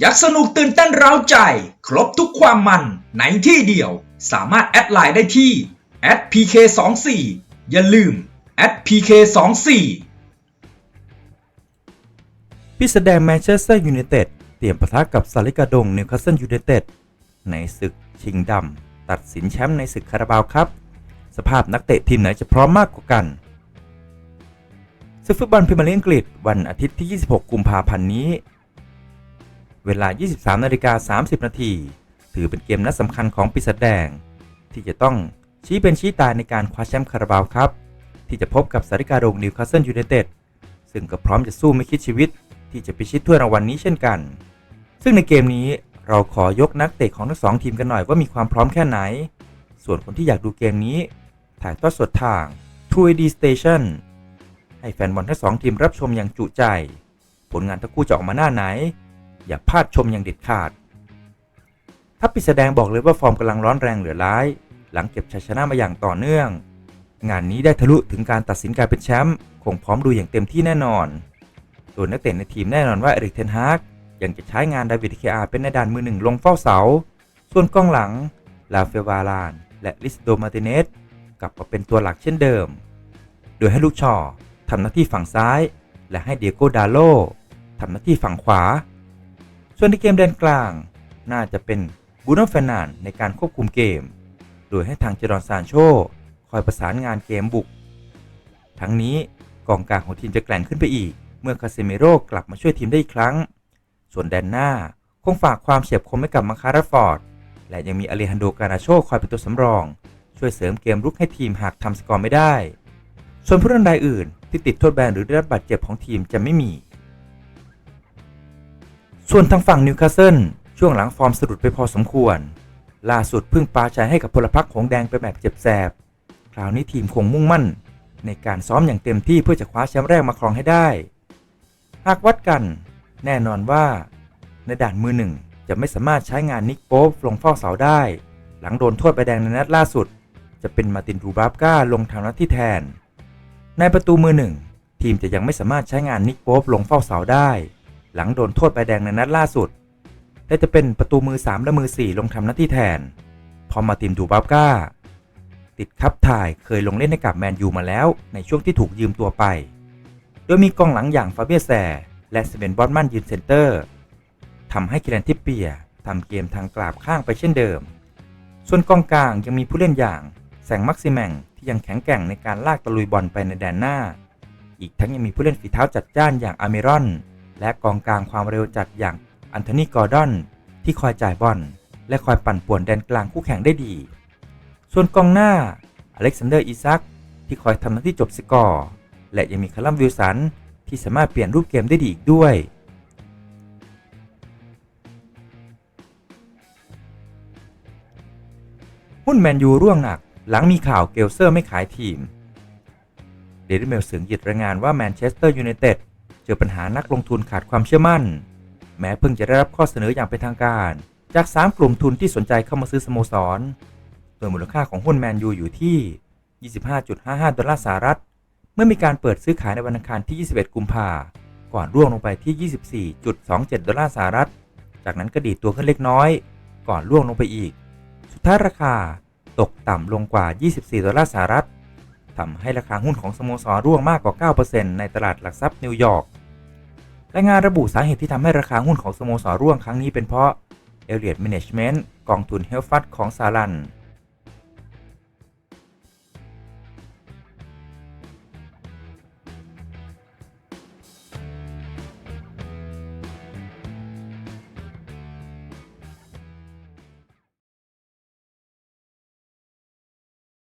อยากสนุกตื่นเต้นเร้าใจ ครบทุกความมันในที่เดียว สามารถแอดไลน์ได้ที่ @pk24 อย่าลืม @pk24 พิสแดงแมนเชสเตอร์ยูไนเต็ดเตรียมปะทะกับซาลิกาดงนิวคาสเซิลยูไนเต็ดในศึกชิงดำ ตัดสินแชมป์ในศึกคาราบาวครับ สภาพนักเตะทีมไหนจะพร้อมมากกว่ากันศึกฟุตบอลพรีเมียร์ลีกอังกฤษวันอาทิตย์ที่ 26 กุมภาพันธ์นี้ เวลา 23นาฬิกา30 นาทีถือเป็นเกมนัดสำคัญของปีศาจแดง ที่จะต้องชี้เป็นชี้ตายในการคว้าแชมป์คาราบาวครับ ที่จะพบกับซาริกาดงนิวคาสเซิลยูไนเต็ดซึ่งก็พร้อมจะสู้ไม่คิดชีวิต ที่จะพิชิตถ้วยรางวัลนนี้เช่นกัน ซึ่งในเกมนี้เราขอยกนักเตะของทั้งสองทีมกันหน่อยว่ามีความพร้อมแค่ไหน ส่วนคนที่อยากดูเกมนี้ ถ่ายทอดสดทาง True D Station ให้แฟนบอลทั้งสองทีมรับชมอย่างจุใจ ผลงานทั้งคู่จะออกมาหน้าไหน อย่าพลาดชมอย่างเด็ดขาดทัพปิดแสดงบอกเลยว่าฟอร์มกำลังร้อนแรงเหลือร้าย หลังเก็บชัยชนะมาอย่างต่อเนื่อง งานนี้ได้ทะลุถึงการตัดสินการเป็นแชมป์คงพร้อมดูอย่างเต็มที่แน่นอน โดยนักเตะในทีมแน่นอนว่าเอริกเทนฮากยังจะใช้งานดาวิดเคอาเป็นในด่านมือหนึ่งลงเฝ้าเสา ส่วนกองหลัง ลาเฟวาลาน และลิสโดมาติเนสกลับมาเป็นตัวหลักเช่นเดิม โดยให้ลูกชอทำหน้าที่ฝั่งซ้าย และให้เดียโกดาโลทำหน้าที่ฝั่งขวา ส่วนในเกมแดนกลาง น่าจะเป็นบูโนเฟรนานในการควบคุมเกม โดยให้ทางเจรอนซานโชคอยประสานงานเกมบุก ทั้งนี้กองกลางของทีมจะแกร่งขึ้นไปอีก เมื่อคาเซเมโร่กลับมาช่วยทีมได้อีกครั้ง ส่วนแดนหน้าคงฝากความเฉียบคมให้กับมาคาราฟอร์ด และยังมีอเลฮันโดการาโชคอยเป็นตัวสำรอง ช่วยเสริมเกมรุกให้ทีมหากทำสกอร์ไม่ได้ ส่วนผู้เล่นรายอื่นที่ติดโทษแบนหรือได้รับบาดเจ็บของทีมจะไม่มี ส่วนทางฝั่งนิวคาสเซิลช่วงหลังฟอร์มสะดุดไปพอสมควร ล่าสุดเพิ่งปาชัยให้กับพลพรรคของแดงไปแบบเจ็บแสบ คราวนี้ทีมคงมุ่งมั่น ในการซ้อมอย่างเต็มที่เพื่อจะคว้าแชมป์แรกมาครองให้ได้ หากวัดกัน แน่นอนว่า ในด่านมือหนึ่งจะไม่สามารถใช้งานนิกโป๊ปลงเฝ้าเสาได้ หลังโดนโทษใบแดงในนัดล่าสุด จะเป็นมาตินรูบาบก้าลงทำหน้าที่แทน ในประตูมือหนึ่งทีมจะยังไม่สามารถใช้งานนิกโป๊ปลงเฝ้าเสาได้ หลังโดนโทษใบแดงในนัดล่าสุดแต่จะเป็นประตูมือ 3 และมือ 4 ลงทำหน้าที่แทน พอมาตินดูบาบก้า ติดคับถ่ายเคยลงเล่นให้กับแมนยูมาแล้วในช่วงที่ถูกยืมตัวไป โดยมีกองหลังอย่างฟาเบียแซและสเปนบอสมันยืนเซนเตอร์ทำให้คิรันทิปเปียทำเกมทางกราบข้างไปเช่นเดิม ส่วนกองกลางยังมีผู้เล่นอย่างแสงมักซิแมงที่ยังแข็งแกร่งในการลากตะลุยบอลไปในแดนหน้า อีกทั้งยังมีผู้เล่นฝีเท้าจัดจ้านอย่างอาเมรอน และกองกลางความเร็วจัดอย่างอันโทนีกอร์ดอน ที่คอยจ่ายบอลและคอยปั่นป่วนแดนกลางคู่แข่งได้ดี ส่วนกองหน้าอเล็กซานเดอร์อิซักที่คอยทำหน้าที่จบสกอร์ และยังมีคาลัมวิลสันที่สามารถเปลี่ยนรูปเกมได้ดีอีกด้วย หุ้นแมนยูร่วงหนักหลังมีข่าวเกลเซอร์ไม่ขายทีม เดลิเมลเสึงหยิดรายงานว่าแมนเชสเตอร์ยูไนเต็ด เจอปัญหานักลงทุนขาดความเชื่อมั่น แม้เพิ่งจะได้รับข้อเสนออย่างเป็นทางการ จาก 3 กลุ่มทุนที่สนใจเข้ามาซื้อสโมสร โดยมูลค่าของหุ้นแมนยูอยู่ที่ 25.55 ดอลลาร์สหรัฐ เมื่อมีการเปิดซื้อขายในวันอังคารที่ 21 กุมภาก่อนร่วงลงไปที่ 24.27 ดอลลาร์สหรัฐ จากนั้นก็ดีดตัวขึ้นเล็กน้อย ก่อนร่วงลงไปอีก สุดท้ายราคาตกต่ำลงกว่า 24 ดอลลาร์สหรัฐ ทำให้ราคาหุ้นของสโมสรร่วงมากกว่า 9%ในตลาดหลักทรัพย์นิวยอร์กรายงานระบุสาเหตุที่ทำให้ราคาหุ้นของสโมสรร่วงครั้งนี้เป็นเพราะเอเรียดแมネจเมนต์กองทุนเฮลฟัตของซาลัน